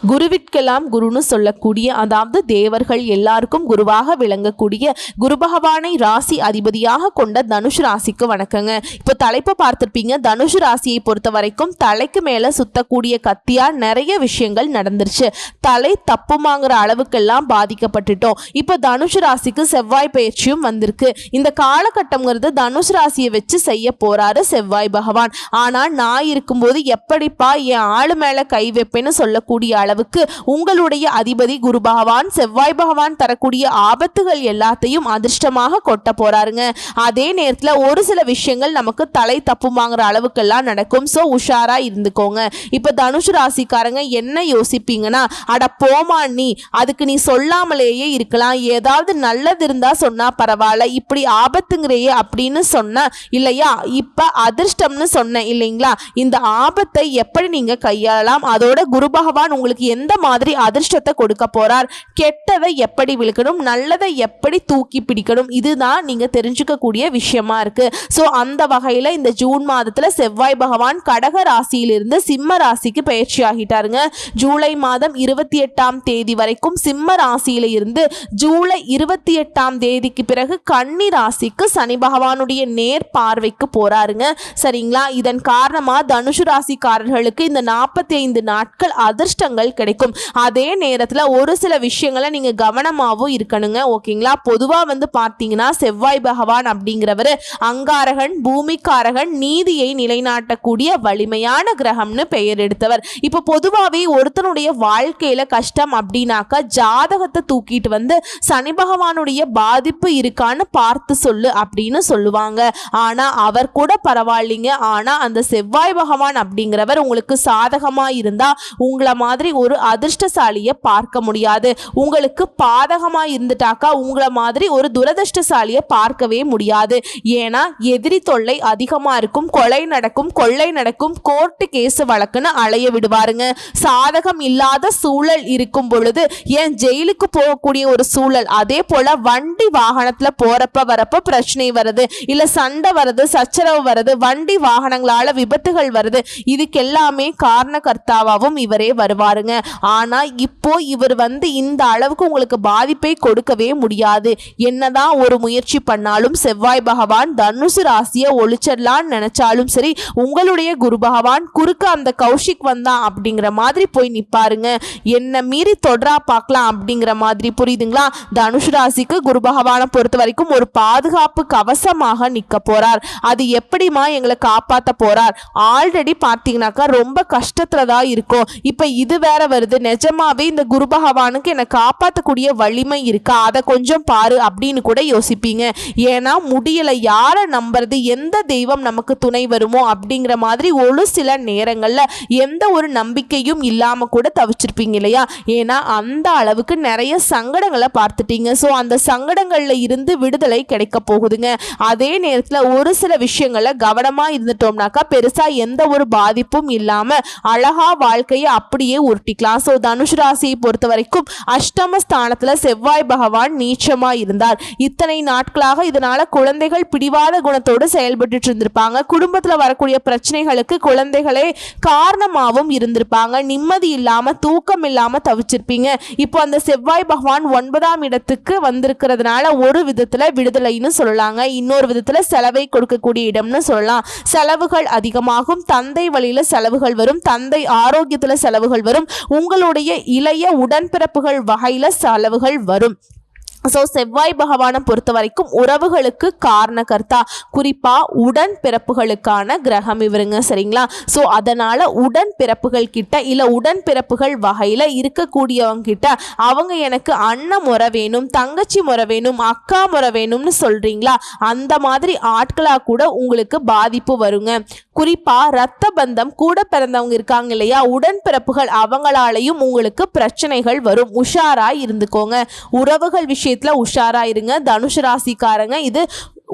குருவிற்கெல்லாம் குருன்னு சொல்லக்கூடிய அதாவது தேவர்கள் எல்லாருக்கும் குருவாக விளங்கக்கூடிய குரு பகவானை ராசி அதிபதியாக கொண்ட தனுஷ் ராசிக்கு வணக்கங்க. இப்போ தலைப்பை பார்த்துருப்பீங்க. தனுஷ் ராசியை பொறுத்த வரைக்கும் தலைக்கு மேலே சுத்தக்கூடிய கத்தியா நிறைய விஷயங்கள் நடந்துருச்சு. தலை தப்புமாங்கிற அளவுக்கெல்லாம் பாதிக்கப்பட்டுட்டோம். இப்போ தனுஷ் ராசிக்கு செவ்வாய் பயிற்சியும் வந்திருக்கு. இந்த காலகட்டம்ங்கிறது தனுஷ் ராசியை வச்சு செய்ய போறாரு செவ்வாய் பகவான். ஆனால் நான் இருக்கும்போது எப்படிப்பா என் ஆளு மேலே கை வைப்பேன்னு சொல்லக்கூடிய அளவுக்கு உங்களுடைய அதிபதி குரு பகவான் செவ்வாய் பகவான் தரக்கூடிய ஆபத்துகள் எல்லாத்தையும் அதிர்ஷ்டமாக கொட்ட போறாருங்க. அதே நேரத்தில் ஒரு சில விஷயங்கள் நமக்கு தலை தப்புமாங்கிற அளவுக்கெல்லாம் நடக்கும். ஸோ உஷாரா இருந்துக்கோங்க. இப்போ தனுஷ் ராசிக்காரங்க என்ன யோசிப்பீங்கன்னா அட போமா நீ அதுக்கு நீ சொல்லாமலேயே இருக்கலாம். ஏதாவது நல்லது இருந்தா சொன்னா பரவாயில்ல. இப்படி ஆபத்துங்கிறையே அப்படின்னு சொன்ன இல்லையா? இப்ப அதிர்ஷ்டம்னு சொன்னேன் இல்லைங்களா? இந்த ஆபத்தை எப்படி நீங்க கையாளலாம்? அதோட குரு பகவான் உங்களுக்கு எந்த மாதிரி அதிர்ஷ்டத்தை கொடுக்க போறார்? கெட்டதை எப்படி விழுக்கணும் நல்லதை எப்படி தூக்கி பிடிக்கணும்? இதுதான் நீங்க தெரிஞ்சுக்கக்கூடிய விஷயமா இருக்கு. ஸோ அந்த வகையில இந்த ஜூன் மாதத்துல செவ்வாய் பகவான் கடக ராசியிலிருந்து சிம்ம ராசிக்கு பயிற்சி ஆகிட்டாருங்க. ஜூலை மாதம் இருபத்தி எட்டாம் தேதி வரைக்கும் சிம்ம ராசியில இருந்து ஜூலை இருபத்தி எட்டாம் தேதிக்கு பிறகு கன்னி ராசிக்கு சனி பகவானுடைய நேர் பார்வைக்கு போறாருங்க. சரிங்களா? இதன் காரணமா தனுஷு ராசிக்காரர்களுக்கு இந்த நாற்பத்தி ஐந்து நாட்கள் அதிர்ஷ்டங்கள் கிடைக்கும். அதே நேரத்தில் ஒரு சில விஷயங்களை நீங்கள் கவனமாகவும் இருக்கணுங்க. ஓகேங்களா? பொதுவாக வந்து பார்த்தீங்கன்னா செவ்வாய் பகவான் அப்படிங்கிறவர் அங்காரகன் பூமிக்காரகன் நீதியை நிலைநாட்டக்கூடிய வலிமையான கிரகம்னு பெயர் எடுத்தவர். இப்போ பொதுவாகவே ஒருத்தனுடைய வாழ்க்கையில் கஷ்டம் அப்படின்னாக்கா ஜாதகத்தை தூக்கிட்டு வந்து சனி பகவானுடைய பாதிப்பு இருக்கான்னு பார்த்து சொல்லு அப்படின்னு சொல்லுவாங்க. ஆனால் அவர் கூட பரவாயில்லைங்க. ஆனால் அந்த செவ்வாய் பகவான் அப்படிங்கிறவர் உங்களுக்கு சாதகமாக இருந்தால் உங்களை மாதிரி ஒரு அதிர்ஷ்டசாலியை பார்க்க முடியாது. உங்களுக்கு பாதகமாக இருந்துட்டாக்கா உங்களை மாதிரி ஒரு துரதிர்ஷ்டசாலியை பார்க்கவே முடியாது. ஏன்னா எதிரி தொல்லை அதிகமாக இருக்கும் கொலை நடக்கும் கொள்ளை நடக்கும் கோர்ட்டு கேஸ் வழக்குன்னு அலைய விடுவாருங்க. சாதகம் இல்லாத சூழல் இருக்கும் பொழுது ஏன் ஜெயிலுக்கு போகக்கூடிய ஒரு சூழல்? அதே போல வண்டி வாகனத்துல போறப்ப வரப்ப பிரச்சனை வருது. இல்ல சண்டை வருது சச்சரவு வருது வண்டி வாகனங்களால விபத்துகள் வருது. இதுக்கெல்லாமே காரணகர்த்தாவாகவும் இவரே பாருங்க. ஆனா இப்போ இவர் வந்து இந்த அளவுக்கு உங்களுக்கு பாதிப்பை கொடுக்கவே முடியாது. என்னதான் ஒரு முயற்சி பண்ணாலும் செவ்வாய் பகவான் தனுசு ராசியை ஒழிச்சிடலான்னு நினைச்சாலும் சரி உங்களுடைய குரு பகவான் குறுக்க அந்த கௌஷிக் வந்தான் அப்படிங்கிற மாதிரி போய் நிப்பாருங்க. என்ன மீறி தொடரா பார்க்கலாம் அப்படிங்கிற மாதிரி புரியுதுங்களா? தனுஷ் ராசிக்கு குரு பகவானை பொறுத்த வரைக்கும் ஒரு பாதுகாப்பு கவசமாக நிற்க போறார். அது எப்படிமா எங்களை காப்பாற்ற போறார்? ஆல்ரெடி பார்த்தீங்கன்னாக்கா ரொம்ப கஷ்டத்துல தான் இருக்கும். இப்போ இது வேற வருது. நிஜமாவே இந்த குரு பகவானுக்கு என்னை காப்பாற்றக்கூடிய வலிமை இருக்கா? அதை கொஞ்சம் பாரு அப்படின்னு கூட யோசிப்பீங்க. ஏன்னா முடியலை. யாரை நம்புறது? எந்த தெய்வம் நமக்கு துணை வருமோ அப்படிங்கிற மாதிரி ஒரு சில நேரங்களில் எந்த ஒரு நம்பிக்கையும் இல்லாமல் கூட தவிச்சிருப்பீங்க இல்லையா? ஏன்னா அந்த அளவுக்கு நிறைய சங்கடங்களை பார்த்துட்டீங்க. ஸோ அந்த சங்கடங்களில் இருந்து விடுதலை கிடைக்க போகுதுங்க. அதே நேரத்தில் ஒரு சில விஷயங்களில் கவனமாக இருந்துட்டோம்னாக்கா பெருசாக எந்த ஒரு பாதிப்பும் இல்லாமல் அழகா வாழ்க்கையை அப்படியே உருட்டிக்கலாம் ஸோ தனுஷ் ராசியை பொறுத்த வரைக்கும் அஷ்டம ஸ்தானத்தில் செவ்வாய் பகவான் நீச்சமாக இருந்தார். இத்தனை நாட்களாக இதனால குழந்தைகள் பிடிவாத குணத்தோடு செயல்பட்டு இருந்திருப்பாங்க. குடும்பத்தில் வரக்கூடிய பிரச்சனைகளுக்கு குழந்தைகளே காரணமாகவும் இருந்திருப்பாங்க. நிம்மதி இல்லாமல் தூக்கம் இல்லாமல் தவிச்சிருப்பீங்க. இப்போ அந்த செவ்வாய் பகவான் ஒன்பதாம் இடத்துக்கு வந்திருக்கிறதுனால ஒரு விதத்தில் விடுதலைன்னு சொல்லலாங்க. இன்னொரு விதத்தில் செலவை கொடுக்கக்கூடிய இடம்னு சொல்லலாம். செலவுகள் அதிகமாகும். தந்தை வழியில் செலவுகள் வரும். தந்தை ஆரோக்கியத்தில் செலவுகள் வரும். உங்களுடைய இளைய உடன்பிறப்புகள் வகையில் செலவுகள் வரும். ஸோ செவ்வாய் பகவானை பொறுத்த வரைக்கும் உறவுகளுக்கு காரணகர்த்தா. குறிப்பாக உடன் பிறப்புகளுக்கான கிரகம் இவருங்க சரிங்களா? ஸோ அதனால் உடன் பிறப்புகள் கிட்ட இல்லை உடன் பிறப்புகள் வகையில் இருக்கக்கூடியவங்க கிட்ட அவங்க எனக்கு அண்ணன் முறை வேணும் தங்கச்சி முறை வேணும் அக்கா முறை வேணும்னு சொல்கிறீங்களா அந்த மாதிரி ஆட்களாக கூட உங்களுக்கு பாதிப்பு வருங்க. குறிப்பாக ரத்த பந்தம் கூட பிறந்தவங்க இருக்காங்க இல்லையா? உடன் பிறப்புகள் அவங்களாலையும் உங்களுக்கு பிரச்சனைகள் வரும். உஷாராக இருந்துக்கோங்க. உறவுகள் விஷயத்தில் உஷாராக இருங்க. தனுஷ் ராசிக்காரங்க இது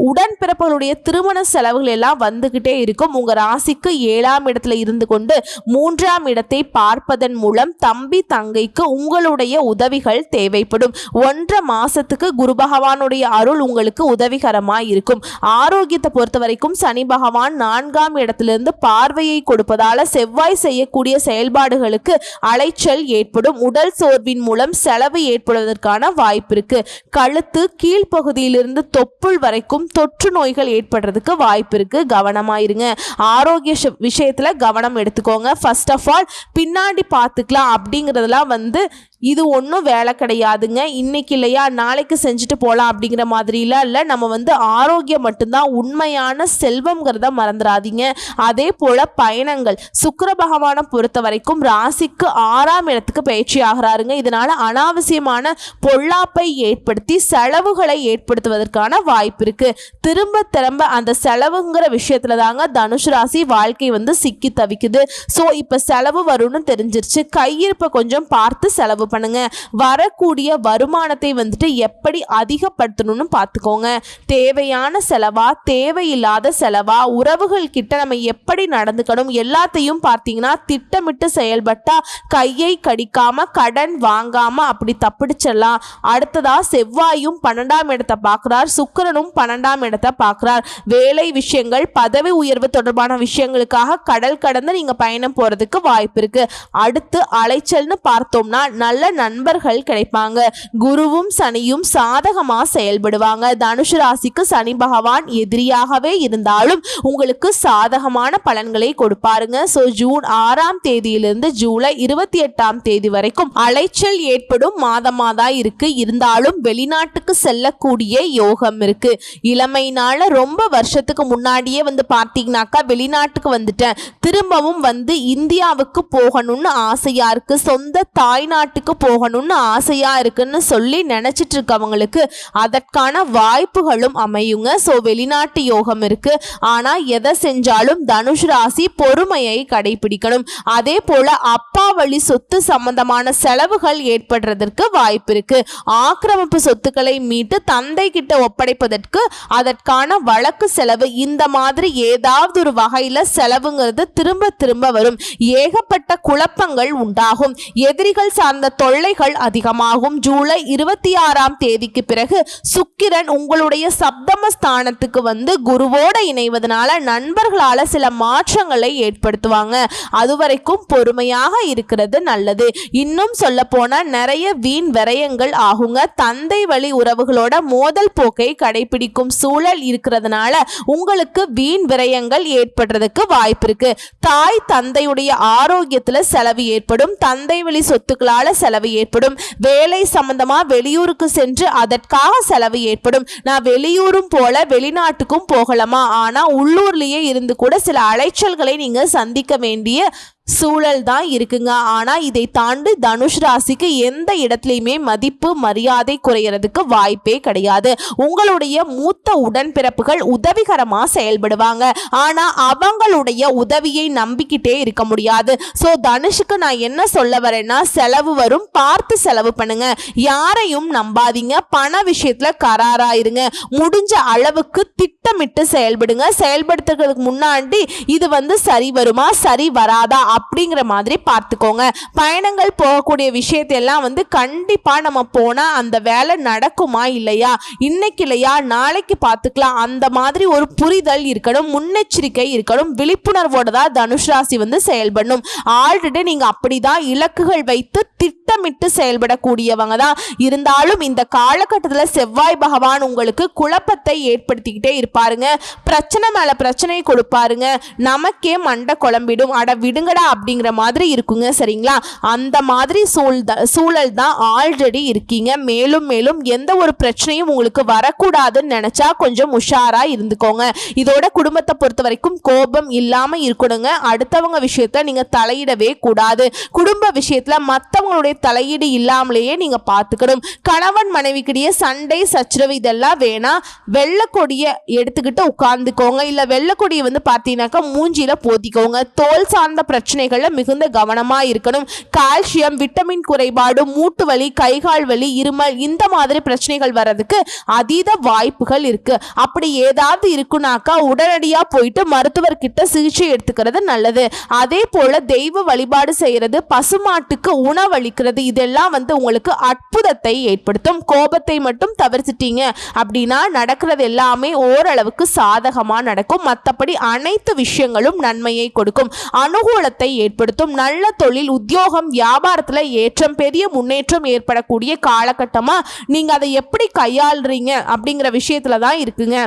உடன்பிறப்புகளுடைய திருமண செலவுகள் எல்லாம் வந்துகிட்டே இருக்கும். உங்க ராசிக்கு ஏழாம் இடத்துல இருந்து கொண்டு மூன்றாம் இடத்தை பார்ப்பதன் மூலம் தம்பி தங்கைக்கு உங்களுடைய உதவிகள் தேவைப்படும். ஒன்றரை மாசத்துக்கு குரு பகவானுடைய அருள் உங்களுக்கு உதவிகரமாக இருக்கும். ஆரோக்கியத்தை பொறுத்த வரைக்கும் சனி பகவான் நான்காம் இடத்திலிருந்து பார்வையை கொடுப்பதால செவ்வாய் செய்யக்கூடிய செயல்பாடுகளுக்கு அலைச்சல் ஏற்படும். உடல் சோர்வின் மூலம் செலவு ஏற்படுவதற்கான வாய்ப்பு இருக்கு. கழுத்து கீழ்ப்பகுதியிலிருந்து தொப்புள் வரைக்கும் தொற்று நோய்கள் ஏற்படுறதுக்கு வாய்ப்பு இருக்கு. கவனமாயிருங்க ஆரோக்கிய விஷயத்தில் விஷயத்துல கவனம் எடுத்துக்கோங்க. ஃபர்ஸ்ட் ஆஃப் ஆல் பின்னாடி பார்த்துக்கலாம். அப்படிங்கிறதெல்லாம் வந்து இது ஒன்றும் வேலை கிடையாதுங்க. இன்னைக்கு இல்லையா நாளைக்கு செஞ்சுட்டு போகலாம் அப்படிங்கிற மாதிரிலாம் இல்லை. நம்ம வந்து ஆரோக்கியம் மட்டும்தான் உண்மையான செல்வம்ங்கிறத மறந்துடாதீங்க அதே போல் பயணங்கள். சுக்கர பகவானை பொறுத்த வரைக்கும் ராசிக்கு ஆறாம் இடத்துக்கு பயிற்சி ஆகிறாருங்க. இதனால் அனாவசியமான பொல்லாப்பை ஏற்படுத்தி செலவுகளை ஏற்படுத்துவதற்கான வாய்ப்பு இருக்குது திரும்ப திரும்ப அந்த செலவுங்கிற விஷயத்தில் தாங்க தனுஷ் ராசி வாழ்க்கை வந்து சிக்கி தவிக்குது. ஸோ இப்போ செலவு வரும்னு தெரிஞ்சிருச்சு. கையிருப்பை கொஞ்சம் பார்த்து செலவு பண்ணுங்க. வரக்கூடிய வருமானத்தை வந்துட்டு எப்படி அதிகப்படுத்தணும்னு பார்த்துக்கோங்க. தேவையான செலவா தேவையில்லாத செலவா உறவுகள் கிட்ட நம்ம எப்படி நடந்துக்கணும் எல்லாத்தையும் பார்த்தீங்கன்னா திட்டமிட்டு செயல்பட்டா கையை கடிக்காம கடன் வாங்காம அப்படி தப்பிடிச்சிடலாம் அடுத்ததா செவ்வாயும் பன்னெண்டாம் இடத்தை பார்க்குறார் சுக்கிரனும் பன்னெண்டாம் இடத்தை பார்க்குறார். வேலை விஷயங்கள் பதவி உயர்வு தொடர்பான விஷயங்களுக்காக கடல் கடந்து நீங்க பயணம் போறதுக்கு வாய்ப்பு இருக்கு. அடுத்து அலைச்சல்னு பார்த்தோம்னா நல்ல நண்பர்கள் கிடைப்பாங்க. குருவும் சனியும் சாதகமா செயல்படுவாங்க. தனுஷு ராசிக்கு சனி பகவான் எதிரியாகவே இருந்தாலும் உங்களுக்கு சாதகமான பலன்களை கொடுப்பாருங்க. ஸோ ஜூன் ஆறாம் தேதியிலிருந்து ஜூலை இருபத்தி எட்டாம் தேதி வரைக்கும் அலைச்சல் ஏற்படும் மாதமா தான் இருக்கு. இருந்தாலும் வெளிநாட்டுக்கு செல்லக்கூடிய யோகம் இருக்கு. இளமையினால ரொம்ப வருஷத்துக்கு முன்னாடியே வந்து பார்த்தீங்கன்னாக்கா வெளிநாட்டுக்கு வந்துட்டேன். திரும்பவும் வந்து இந்தியாவுக்கு போகணும்னு ஆசையா இருக்கு. சொந்த தாய்நாட்டுக்கு போகணும்னு ஆசையா இருக்குன்னு சொல்லி நினைச்சிட்டு இருக்கவங்களுக்கு அதற்கான வாய்ப்புகளும் அமையுங்க. ஸோ வெளிநாட்டு யோகம் இருக்கு. ஆனா எதை செஞ்சாலும் தனுஷ் ராசி பொறுமையை கடைபிடிக்கணும். அதே போல அப்பா வழி சொத்து சம்பந்தமான செலவுகள் ஏற்படுறதற்கு வாய்ப்பு இருக்கு. ஆக்கிரமிப்பு சொத்துக்களை மீட்டு தந்தை கிட்ட ஒப்படைப்பதற்கு அதற்கான வழக்கு செலவு இந்த மாதிரி ஏதாவது ஒரு வகையில செலவுங்கிறது திரும்ப திரும்ப வரும். ஏகப்பட்ட குழப்பங்கள் உண்டாகும். எதிரிகள் சார்ந்த தொல்லைகள் அதிகமாகும். ஜூலை இருபத்தி ஆறாம் தேதிக்கு பிறகு சுக்கிரன் உங்களுடைய சப்தம ஸ்தானத்துக்கு வந்து குருவோட இணைவதனால நண்பர்களால சில மாற்றங்களை ஏற்படுத்துவாங்க. அதுவரைக்கும் பொறுமையாக இருக்கிறது நல்லது. இன்னும் சொல்ல போனா நிறைய வீண் விரயங்கள் ஆகுங்க. தந்தை வழி உறவுகளோட மோதல் போக்கை கடைபிடிக்கும் சூழல் இருக்கிறதுனால உங்களுக்கு வீண் விரயங்கள் ஏற்படுறதுக்கு வாய்ப்பு இருக்கு. தாய் தந்தையுடைய ஆரோக்கியத்துல செலவு ஏற்படும். தந்தை வழி சொத்துக்களால செலவு ஏற்படும். வேலை சம்பந்தமா வெளியூருக்கு சென்று அதற்காக செலவு ஏற்படும். நான் வெளியூரும் போல வெளிநாட்டுக்கும் போகலாமா? ஆனா உள்ளூர்லயே இருந்து கூட சில அலைச்சல்களை நீங்க சந்திக்க வேண்டிய சூழல் தான் இருக்குங்க. ஆனால் இதை தாண்டி தனுஷ் ராசிக்கு எந்த இடத்துலையுமே மதிப்பு மரியாதை குறையிறதுக்கு வாய்ப்பே கிடையாது. உங்களுடைய மூத்த உடன்பிறப்புகள் உதவிகரமாக செயல்படுவாங்க. ஆனால் அவங்களுடைய உதவியை நம்பிக்கிட்டே இருக்க முடியாது. ஸோ தனுஷுக்கு நான் என்ன சொல்ல வரேன்னா செலவு வரும். பார்த்து செலவு பண்ணுங்க. யாரையும் நம்பாதீங்க. பண விஷயத்தில் கராராயிருங்க முடிஞ்ச அளவுக்கு திட்டமிட்டு செயல்படுங்க. செயல்படுத்துறதுக்கு முன்னாடி இது வந்து சரி வருமா? சரி வராதா? அப்படிங்கிற மாதிரி பார்த்துக்கோங்க. பயணங்கள் போகக்கூடிய விஷயத்தையெல்லாம் வந்து கண்டிப்பாக நம்ம போனால் அந்த வேலை நடக்குமா இல்லையா? இன்னைக்கு இல்லையா? நாளைக்கு பார்த்துக்கலாம். அந்த மாதிரி ஒரு புரிதல் இருக்கணும் முன்னெச்சரிக்கை இருக்கணும் விழிப்புணர்வோட தான் தனுஷ் ராசி வந்து செயல்படணும். ஆல்ரெடி நீங்கள் அப்படி தான் இலக்குகள் வைத்து திட்டமிட்டு செயல்படக்கூடியவங்க தான். இருந்தாலும் இந்த காலகட்டத்தில் செவ்வாய் பகவான் உங்களுக்கு குழப்பத்தை ஏற்படுத்திக்கிட்டே இருப்பாருங்க. பிரச்சனை மேலே பிரச்சனை கொடுப்பாருங்க. நமக்கே மண்டை குழம்பிடும். அட விடுங்கடா அப்படிங்கிற மாதிரி இருக்குங்க சரிங்களா? அந்த மாதிரி சூழ் சூழல் தான் ஆல்ரெடி இருக்கீங்க. மேலும் மேலும் எந்த ஒரு பிரச்சனையும் உங்களுக்கு வரக்கூடாதுன்னு நினைச்சா கொஞ்சம் உஷாரா இருந்துக்கோங்க. இதோட குடும்பத்தை பொறுத்த வரைக்கும் கோபம் இல்லாம இருக்கணுங்க. அடுத்தவங்க விஷயத்த நீங்க தலையிடவே கூடாது. குடும்ப விஷயத்துல மத்தவங்களுடைய தலையீடு இல்லாமலேயே நீங்க பார்த்துக்கணும் கணவன் மனைவிக்கிடையே சண்டை சச்சரவு இதெல்லாம் வேணாம் வெள்ளக்கொடியை எடுத்துக்கிட்டு உட்கார்ந்துக்கோங்க. இல்ல வெள்ளக்கொடியை வந்து பார்த்தீங்கன்னாக்கா மூஞ்சியில் போத்திக்கோங்க. தோல் சார்ந்த பிரச்சனை பிரச்சனைகள்ல மிகுந்த கவனமா இருக்கணும். கால்சியம் விட்டமின் குறைபாடு மூட்டு வலி கைகால் வலி இருமல் இந்த மாதிரி பிரச்சனைகள் வர்றதுக்கு அதீத வாய்ப்புகள் இருக்கு. அப்படி ஏதாவது இருக்குனாக்கா உடனடியா போயிட்டு மருத்துவர்கிட்ட சிகிச்சை எடுத்துக்கிறது நல்லது. அதே போல தெய்வ வழிபாடு செய்யறது பசுமாட்டுக்கு உணவளிக்கிறது இதெல்லாம் வந்து உங்களுக்கு அற்புதத்தை ஏற்படுத்தும். கோபத்தை மட்டும் தவிர்த்துட்டீங்க அப்படின்னா நடக்கிறது எல்லாமே ஓரளவுக்கு சாதகமா நடக்கும். மற்றபடி அனைத்து விஷயங்களும் நன்மையை கொடுக்கும். அனுகூலத்தை ஏற்படுத்தும் நல்ல தொழில் உத்தியோகம் வியாபாரத்தில் ஏற்றம் பெரிய முன்னேற்றம் ஏற்படக்கூடிய காலகட்டமாக நீங்கள் அதை எப்படி கையாளுறீங்க அப்படிங்கிற விஷயத்துல தான் இருக்குங்க.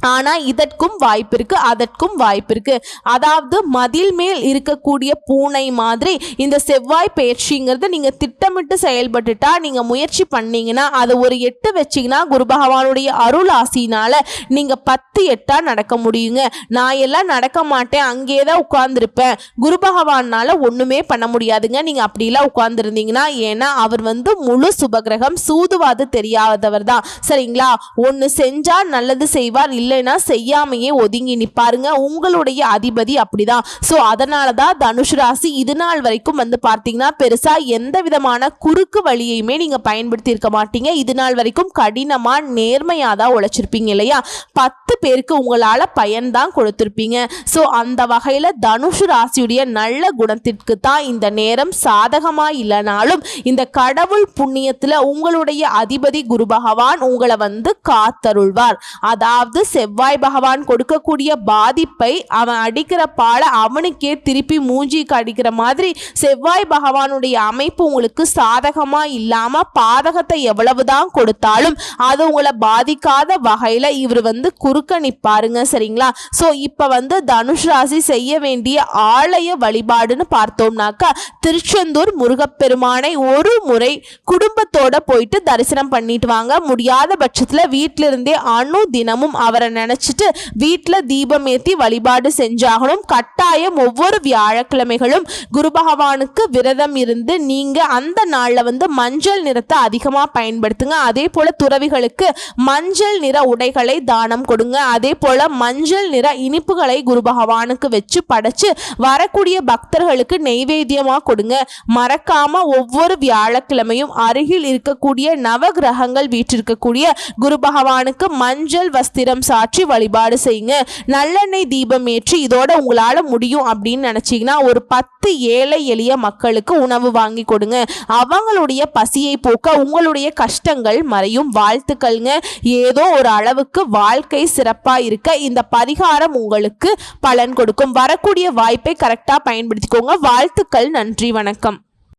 ஆனால் இதற்கும் வாய்ப்பு இருக்கு அதற்கும் வாய்ப்பு இருக்கு. அதாவது மதில் மேல் இருக்கக்கூடிய பூனை மாதிரி இந்த செவ்வாய் பயிற்சிங்கிறது நீங்க திட்டமிட்டு செயல்பட்டுட்டா நீங்க முயற்சி பண்ணீங்கன்னா அதை ஒரு எட்டு வச்சீங்கன்னா குரு பகவானுடைய அருள் ஆசினால நீங்க பத்து எட்டா நடக்க முடியுங்க. நான் எல்லாம் நடக்க மாட்டேன் அங்கேயே தான் உட்கார்ந்துருப்பேன். குரு பகவானால ஒண்ணுமே பண்ண முடியாதுங்க. நீங்க அப்படிலாம் உட்கார்ந்துருந்தீங்கன்னா ஏன்னா அவர் வந்து முழு சுபகிரகம் சூதுவாது தெரியாதவர் தான். சரிங்களா? ஒன்று செஞ்சா நல்லது செய்வார் இல்லை இல்லைன்னா செய்யாமையே ஒதுங்கி நிற்பாருங்க உங்களுடைய அதிபதி அப்படிதான். ஸோ அதனால தான் தனுஷ் ராசி இது நாள் வரைக்கும் வந்து பார்த்தீங்கன்னா பெருசா எந்த விதமான குறுக்கு வழியையுமே நீங்க பயன்படுத்தி இருக்க மாட்டீங்க. இது நாள் வரைக்கும் கடினமா நேர்மையாக தான் உழைச்சிருப்பீங்க இல்லையா? பத்து பேருக்கு உங்களால பயன்தான் கொடுத்துருப்பீங்க. ஸோ அந்த வகையில தனுஷ் ராசியுடைய நல்ல குணத்திற்கு தான் இந்த நேரம் சாதகமா இல்லைனாலும் இந்த கடவுள் புண்ணியத்துல உங்களுடைய அதிபதி குரு பகவான் உங்களை வந்து காத்தருள்வார். அதாவது செவ்வாய் பகவான் கொடுக்கக்கூடிய பாதிப்பை அவன் அடிக்கிற பாலை அவனுக்கே திருப்பி மூஞ்சிக்கு அடிக்கிற மாதிரி செவ்வாய் பகவானுடைய அமைப்பு உங்களுக்கு சாதகமா இல்லாம பாதகத்தை எவ்வளவுதான் கொடுத்தாலும் அது உங்களை பாதிக்காத வகையில இவர் வந்து குறுக்க நிப்பாருங்க சரிங்களா? ஸோ இப்போ வந்து தனுஷ் ராசி செய்ய வேண்டிய ஆலய வழிபாடுன்னு பார்த்தோம்னாக்கா திருச்செந்தூர் முருகப்பெருமானை ஒரு முறை குடும்பத்தோட போயிட்டு தரிசனம் பண்ணிட்டு வாங்க. முடியாத பட்சத்தில் வீட்டிலிருந்தே அணு தினமும் அவரை நினைச்சிட்டு வீட்டில் தீபம் ஏற்றி வழிபாடு செஞ்சாகணும். கட்டாயம் ஒவ்வொரு வியாழக்கிழமைகளும் குரு பகவானுக்கு விரதம் இருந்து நீங்க அந்த நாளில் வந்து மஞ்சள் நிறத்தை அதிகமாக பயன்படுத்துங்க. அதே போல துறவிகளுக்கு மஞ்சள் நிற உடைகளை தானம் கொடுங்க. அதே போல மஞ்சள் நிற இனிப்புகளை குரு பகவானுக்கு வச்சு படைச்சு வரக்கூடிய பக்தர்களுக்கு நெய்வேத்தியமாக கொடுங்க. மறக்காம ஒவ்வொரு வியாழக்கிழமையும் அருகில் இருக்கக்கூடிய நவ கிரகங்கள் வீற்றிருக்கக்கூடிய குரு பகவானுக்கு மஞ்சள் வஸ்திரம் சாற்றி வழிபாடு செய்யுங்க. நல்லெண்ணெய் தீபம் ஏற்றி இதோட உங்களால் முடியும் அப்படின்னு நினச்சிங்கன்னா ஒரு பத்து ஏழை எளிய மக்களுக்கு உணவு வாங்கி கொடுங்க. அவங்களுடைய பசியை போக்க உங்களுடைய கஷ்டங்கள் மறையும். வாழ்த்துக்கள்ங்க. ஏதோ ஒரு அளவுக்கு வாழ்க்கை சிறப்பாக இருக்க இந்த பரிகாரம் உங்களுக்கு பலன் கொடுக்கும். வரக்கூடிய வாய்ப்பை கரெக்டாக பயன்படுத்திக்கோங்க. வாழ்த்துக்கள். நன்றி. வணக்கம்.